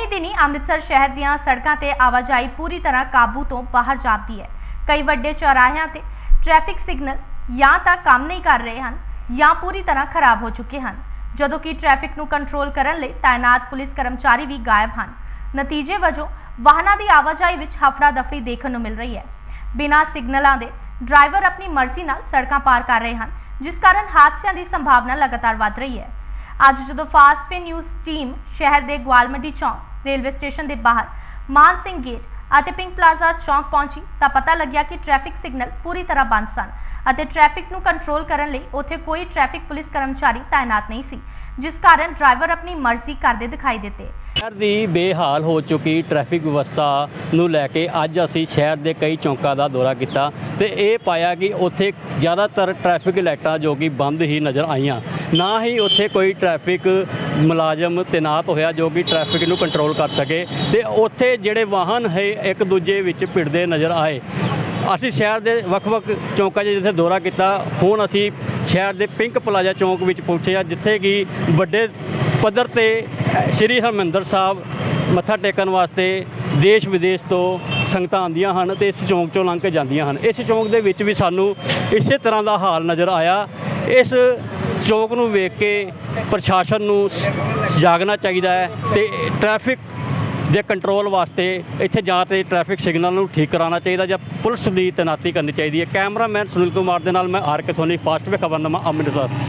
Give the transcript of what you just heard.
ਦਿਨੀ ਦਿਨੀ ਅੰਮ੍ਰਿਤਸਰ ਸ਼ਹਿਰ ਦੀਆਂ ਸੜਕਾਂ ਤੇ ਆਵਾਜਾਈ ਪੂਰੀ ਤਰ੍ਹਾਂ ਕਾਬੂ ਤੋਂ ਬਾਹਰ ਜਾਂਦੀ ਹੈ। ਕਈ ਵੱਡੇ ਚੌਰਾਹਿਆਂ ਤੇ ਟ੍ਰੈਫਿਕ ਸਿਗਨਲ ਜਾਂ ਤਾਂ ਕੰਮ ਨਹੀਂ ਕਰ ਰਹੇ ਹਨ ਜਾਂ ਪੂਰੀ ਤਰ੍ਹਾਂ ਖਰਾਬ ਹੋ ਚੁੱਕੇ ਹਨ। ਜਦੋਂ ਕਿ ਟ੍ਰੈਫਿਕ ਨੂੰ ਕੰਟਰੋਲ ਕਰਨ ਲਈ ਤਾਇਨਾਤ ਪੁਲਿਸ ਕਰਮਚਾਰੀ ਵੀ ਗਾਇਬ ਹਨ। ਨਤੀਜੇ ਵਜੋਂ ਵਾਹਨਾਂ ਦੀ ਆਵਾਜਾਈ ਵਿੱਚ ਹਫੜਾ ਦਫੜੀ ਦੇਖਣ ਨੂੰ ਮਿਲ ਰਹੀ ਹੈ। ਬਿਨਾਂ ਸਿਗਨਲਾਂ ਦੇ ਡਰਾਈਵਰ ਆਪਣੀ ਮਰਜ਼ੀ ਨਾਲ ਸੜਕਾਂ ਪਾਰ ਕਰ ਰਹੇ ਹਨ, ਜਿਸ ਕਾਰਨ ਹਾਦਸਿਆਂ ਦੀ ਸੰਭਾਵਨਾ ਲਗਾਤਾਰ ਵੱਧ ਰਹੀ ਹੈ। ਅੱਜ ਜਦੋਂ ਫਾਸਟ ਵੇ ਨਿਊਜ਼ ਟੀਮ ਸ਼ਹਿਰ ਦੇ ਗਵਾਲਮੰਡੀ ਚੌਂਕ ਰੇਲਵੇ ਸਟੇਸ਼ਨ ਦੇ ਬਾਹਰ। ਮਾਨ ਸਿੰਘ ਗੇਟ ਅਤੇ ਪਿੰਕ ਪਲਾਜ਼ਾ ਚੌਂਕ ਪਹੁੰਚੀ ਤਾਂ ਪਤਾ ਲੱਗਿਆ ਕਿ ਟ੍ਰੈਫਿਕ ਸਿਗਨਲ ਪੂਰੀ ਤਰ੍ਹਾਂ ਬੰਦ ਸਨ ਅਤੇ ਟ੍ਰੈਫਿਕ ਨੂੰ ਕੰਟਰੋਲ ਕਰਨ ਲਈ ਉੱਥੇ ਕੋਈ ਟ੍ਰੈਫਿਕ ਪੁਲਿਸ ਕਰਮਚਾਰੀ ਤਾਇਨਾਤ ਨਹੀਂ ਸੀ, ਜਿਸ ਕਾਰਨ ਡਰਾਈਵਰ ਆਪਣੀ ਮਰਜ਼ੀ ਕਰਦੇ ਦਿਖਾਈ ਦਿੱਤੇ। ਸ਼ਹਿਰ ਦੀ ਬੇਹਾਲ ਹੋ ਚੁੱਕੀ ਟ੍ਰੈਫਿਕ ਵਿਵਸਥਾ ਨੂੰ ਲੈ ਕੇ ਅੱਜ ਅਸੀਂ ਸ਼ਹਿਰ ਦੇ ਕਈ ਚੌਂਕਾਂ ਦਾ ਦੌਰਾ ਕੀਤਾ ਤੇ ਇਹ ਪਾਇਆ ਕਿ ਉੱਥੇ ਜ਼ਿਆਦਾਤਰ ਟ੍ਰੈਫਿਕ ਲਾਈਟਾਂ ਜੋ ਕਿ ਬੰਦ ਹੀ ਨਜ਼ਰ ਆਈਆਂ। ਨਾ ਹੀ ਉੱਥੇ ਕੋਈ ਟ੍ਰੈਫਿਕ ਮੁਲਾਜ਼ਮ ਤੈਨਾਤ ਹੋਇਆ ਜੋ ਕਿ ਟ੍ਰੈਫਿਕ ਨੂੰ ਕੰਟਰੋਲ ਕਰ ਸਕੇ ਤੇ ਉੱਥੇ ਜਿਹੜੇ ਵਾਹਨ ਹੈ, ਇੱਕ ਦੂਜੇ ਵਿੱਚ ਭਿੜਦੇ ਨਜ਼ਰ ਆਏ। ਅਸੀਂ ਸ਼ਹਿਰ ਦੇ ਵੱਖ-ਵੱਖ ਚੌਂਕਾਂ 'ਚ ਜਿੱਥੇ ਦੌਰਾ ਕੀਤਾ, ਹੁਣ ਅਸੀਂ ਸ਼ਹਿਰ ਦੇ ਪਿੰਕ ਪਲਾਜ਼ਾ ਚੌਂਕ ਵਿੱਚ ਪਹੁੰਚੇ ਜਿੱਥੇ ਕਿ ਵੱਡੇ ਪੱਧਰ ਤੇ ਸ਼੍ਰੀ ਹਰਮੰਦਰ ਸਾਹਿਬ ਮੱਥਾ ਟੇਕਣ ਵਾਸਤੇ ਦੇਸ਼ ਵਿਦੇਸ਼ ਤੋਂ ਸੰਗਤਾਂ ਆਉਂਦੀਆਂ ਹਨ ਤੇ ਇਸ ਚੌਂਕ ਚੋਂ ਲੰਘ ਕੇ ਜਾਂਦੀਆਂ ਹਨ। ਇਸ ਚੌਂਕ ਦੇ ਵਿੱਚ ਵੀ ਸਾਨੂੰ ਇਸੇ ਤਰ੍ਹਾਂ ਦਾ ਹਾਲ ਨਜ਼ਰ ਆਇਆ। ਇਸ ਚੌਕ ਨੂੰ ਵੇਖ ਕੇ ਪ੍ਰਸ਼ਾਸਨ ਨੂੰ ਸ- ਜਾਗਣਾ ਚਾਹੀਦਾ ਹੈ ਤੇ ਟ੍ਰੈਫਿਕ ਦੇ ਕੰਟਰੋਲ ਵਾਸਤੇ ਇੱਥੇ ਜਾਂ ਤੇ ਟ੍ਰੈਫਿਕ ਸਿਗਨਲ ਨੂੰ ਠੀਕ ਕਰਾਉਣਾ ਚਾਹੀਦਾ ਜਾਂ ਪੁਲਿਸ ਦੀ ਤੈਨਾਤੀ ਕਰਨੀ ਚਾਹੀਦੀ ਹੈ। ਕੈਮਰਾਮੈਨ ਸੁਨੀਲ ਕੁਮਾਰ ਦੇ ਨਾਲ ਮੈਂ R K Soni, Fastway Khabarnama Amritsar